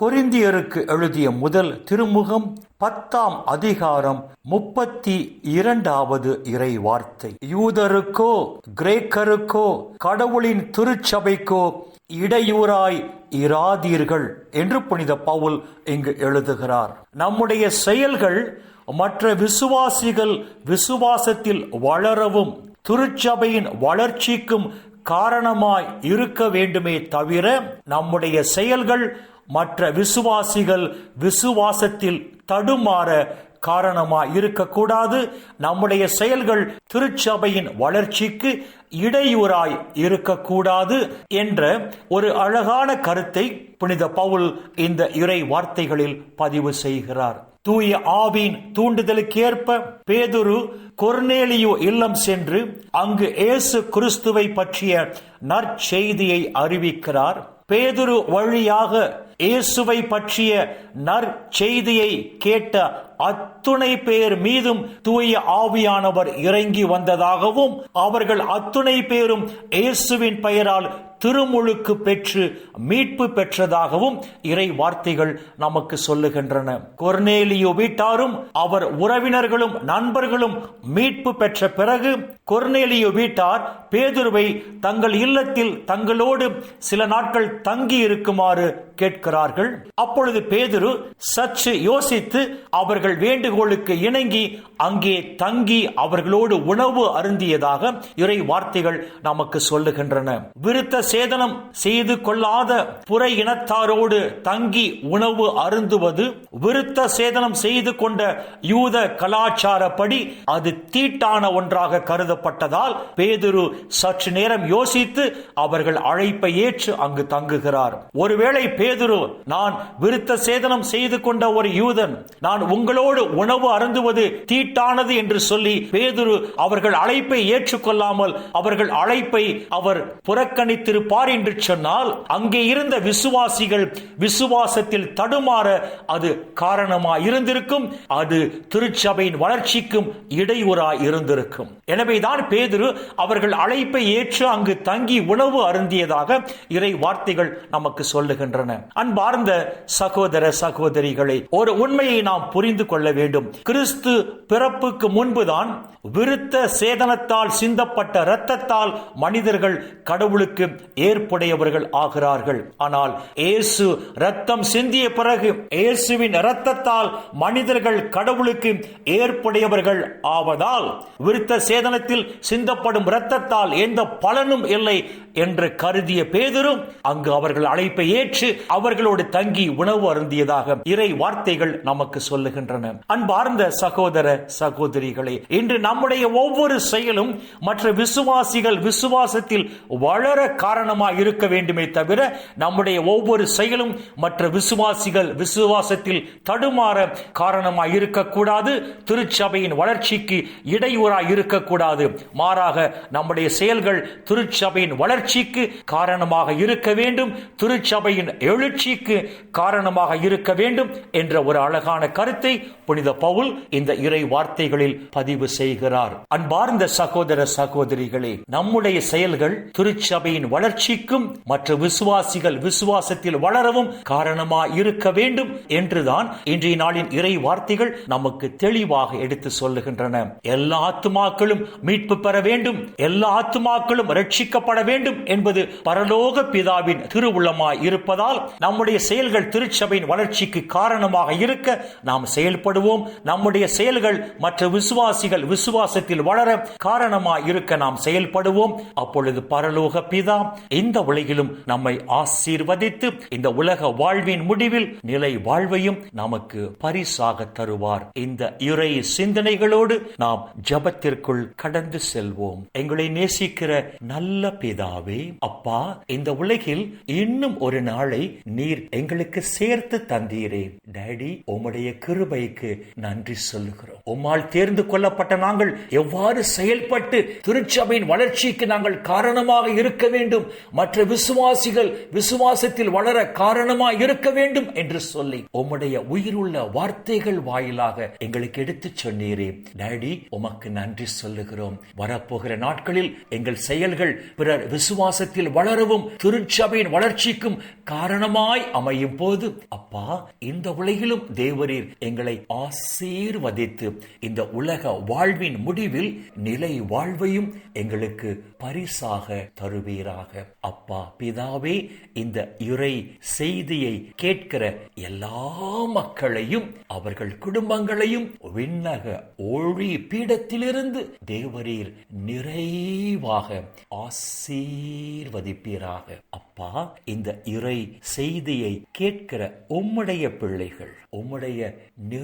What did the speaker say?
கொரிந்தியருக்கு எழுதிய முதல் திருமுகம் பத்தாம் அதிகாரம் முப்பத்தி இரண்டாவது இறை வார்த்தை யூதருக்கோ கிரேக்கருக்கோ கடவுளின் திருச்சபைக்கோ இடையூறாய் இராதீர்கள் என்று புனித பவுல் இங்கு எழுதுகிறார். நம்முடைய செயல்கள் மற்ற விசுவாசிகள் விசுவாசத்தில் வளரவும் திருச்சபையின் வளர்ச்சிக்கும் காரணமாய் இருக்க வேண்டுமே தவிர நம்முடைய செயல்கள் மற்ற விசுவாசிகள் விசுவாசத்தில் தடுமாற காரணமாக இருக்கக்கூடாது. நம்முடைய செயல்கள் திருச்சபையின் வளர்ச்சிக்கு இடையூறாய் இருக்கக்கூடாது என்ற ஒரு அழகான கருத்தை புனித பவுல் இந்த இறை வார்த்தைகளில் பதிவு செய்கிறார். தூய ஆவின் தூண்டுதலுக்கேற்ப பேதுரு கொர்னேலியோ இல்லம் சென்று அங்கு இயேசு கிறிஸ்துவை பற்றிய நற்செய்தியை அறிவிக்கிறார். பேதுரு வழியாக இயேசுவை பற்றிய நற்செய்தியை கேட்ட அத்துணை பேர் மீதும் தூய ஆவியானவர் இறங்கி வந்ததாகவும் அவர்கள் அத்துணை பேரும் இயேசுவின் பெயரால் திருமுழுக்கு பெற்று மீட்பு பெற்றதாகவும் இறை வார்த்தைகள் நமக்கு சொல்லுகின்றன. கொர்னேலியோ வீட்டாரும் அவர் உறவினர்களும் நண்பர்களும் மீட்பு பெற்ற பிறகு கொர்னேலியோ வீட்டார் பேதுருவை தங்கள் இல்லத்தில் தங்களோடு சில நாட்கள் தங்கி இருக்குமாறு கேட்கிறார்கள். அப்பொழுது பேதுரு சற்று யோசித்து அவர்கள் வேண்டுகோளுக்கு இணங்கி அங்கே தங்கி அவர்களோடு உணவு அருந்தியதாக இறை வார்த்தைகள் நமக்கு சொல்லுகின்றன. விருத்த சேதனம் செய்து கொள்ளாத புற இனத்தாரோடு தங்கி உணவு அருந்துவது விருத்த சேதனம் செய்து கொண்ட யூத கலாச்சாரப்படி அது தீட்டான ஒன்றாக கருதப்பட்டதால் பேதுரு சற்று நேரம் யோசித்து அவர்கள் அழைப்பை ஏற்று அங்கு தங்குகிறார். ஒருவேளை பேதுரு நான் விருத்த சேதனம் செய்து கொண்ட ஒரு யூதன் நான் உங்கள் உங்களோடு உணவு அருந்துவது தீட்டானது என்று சொல்லி பேதுரு அவர்கள் அழைப்பை ஏற்றுக்கொள்ளாமல் அவர்கள் அழைப்பை அவர் புறக்கணித்திருப்பார் என்று சொன்னால் அங்கே இருந்த விசுவாசிகள் விசுவாசத்தில் தடுமாற அது காரணமாக இருந்திருக்கும் அது திருச்சபையின் வளர்ச்சிக்கும் இடையூறாய் இருந்திருக்கும். எனவேதான் பேதுரு அவர்கள் அழைப்பை ஏற்று அங்கு தங்கி உணவு அருந்தியதாக இறை வார்த்தைகள் நமக்கு சொல்லுகின்றன. அன்பார்ந்த சகோதர சகோதரிகளை ஒரு உண்மையை நாம் புரிந்து கொள்ள வேண்டும். கிறிஸ்து பிறப்புக்கு முன்புதான் விருத்த சேதனத்தால் சிந்தப்பட்ட இரத்தத்தால் மனிதர்கள் கடவுளுக்கு ஏற்புடையவர்கள் ஆகிறார்கள். ஆனால் இயேசு ரத்தம் சிந்திய பிறகு இயேசுவின் இரத்தத்தால் மனிதர்கள் கடவுளுக்கு ஏற்புடையவர்கள் ஆவதால் விருத்த சேதனத்தில் சிந்தப்படும் இரத்தத்தால் எந்த பலனும் இல்லை என்று கருதிய பேதரும் அங்கு அவர்கள் அழைப்பை ஏற்று அவர்களோடு தங்கி உணவு அருந்தியதாக இறை வார்த்தைகள் நமக்கு சொல்லுகின்றன. அன்பார்ந்த சகோதர சகோதரிகளே இன்று நம்முடைய ஒவ்வொரு செயலும் மற்ற விசுவாசிகள் விசுவாசத்தில் வளர காரணமாக இருக்க வேண்டுமே தவிர நம்முடைய ஒவ்வொரு செயலும் மற்ற விசுவாசிகள் விசுவாசத்தில் தடுமாற காரணமாக இருக்கக்கூடாது திருச்சபையின் வளர்ச்சிக்கு இடையூறாக இருக்கக்கூடாது. மாறாக நம்முடைய செயல்கள் திருச்சபையின் வளர்ச்சிக்கு காரணமாக இருக்க வேண்டும் திருச்சபையின் எழுச்சிக்கு காரணமாக இருக்க வேண்டும் என்ற ஒரு அழகான கருத்தை புனித பவுல் இந்த இறை வார்த்தைகளில் பதிவு செய்கிறார். அன்பார்ந்த சகோதர சகோதரிகளே நம்முடைய செயல்கள் திருச்சபையின் வளர்ச்சிக்கும் மற்ற விசுவாசிகள் விசுவாசத்தில் வளரவும் காரணமாக இருக்க வேண்டும் என்றுதான் இன்றைய நாளின் இறை வார்த்தைகள் நமக்கு தெளிவாக எடுத்து சொல்லுகின்றன. எல்லா ஆத்துமாக்களும் மீட்பு பெற வேண்டும் எல்லா ஆத்துமாக்களும் ரட்சிக்கப்பட வேண்டும் என்பது பரலோக பிதாவின் திருவுள்ளமாய் இருப்பதால் நம்முடைய செயல்கள் திருச்சபையின் வளர்ச்சிக்கு காரணமாக இருக்க நாம் செயல் செயல்படுவோம். நம்முடைய செயல்கள் மற்ற விசுவாசிகள் விசுவாசத்தில் வளர காரணமாக இருக்க நாம் செயல்படுவோம். அப்பொழுது பரலோக பிதா இந்த உலகிலும் நம்மை ஆசீர்வதித்து இந்த உலக வாழ்வின் முடிவில் நிலை வாழ்வையும் நமக்கு பரிசாக தருவார். இந்த இறை சிந்தனைகளோடு நாம் ஜபத்திற்குள் கடந்து செல்வோம். எங்களை நேசிக்கிற நல்ல பிதாவே அப்பா இந்த உலகில் இன்னும் ஒரு நாளை நீர் எங்களுக்கு சேர்த்து தந்தீரே. டேடி உம்முடைய கிருபை கிருபைக்கு நன்றி சொல்லுகிறோம். உம்மால் தேர்ந்து கொள்ளப்பட்ட நாங்கள் எவ்வாறு செயல்பட்டு திருச்சபையின் வளர்ச்சிக்கு நாங்கள் காரணமாக இருக்க வேண்டும்? மற்ற விசுவாசிகள் விசுவாசத்தில் வளர காரணமாக இருக்க வேண்டும் என்று சொல்லி உம்முடைய உயிருள்ள வார்த்தைகள் வாயிலாக எங்களுக்கு எடுத்து சொன்னீரே. டேடி உமக்கு நன்றி சொல்லுகிறோம். வரப்போகிற நாட்களில் எங்கள் செயல்கள் பிறர் விசுவாசத்தில் வளரவும் திருச்சபையின் வளர்ச்சிக்கும் காரணமாய் அமையும் போது அப்பா இந்த உலகிலும் தேவரீர் எங்களை ஆசீர்வதித்து இந்த உலக வாழ்வின் முடிவில் நிலை வாழ்வையும் எங்களுக்கு பரிசாக தருவீராக. அப்பா பிதாவே இந்த இறை செய்தியை கேட்கிற எல்லா மக்களையும் அவர்கள் குடும்பங்களையும் விண்ணக ஒழி பீடத்திலிருந்து தேவரீர் நிறைவாக ஆசீர்வதிப்பீராக. அப்பா இந்த இறை செய்தியை கேட்கிற உம்முடைய பிள்ளைகள் உம்முடைய நிறை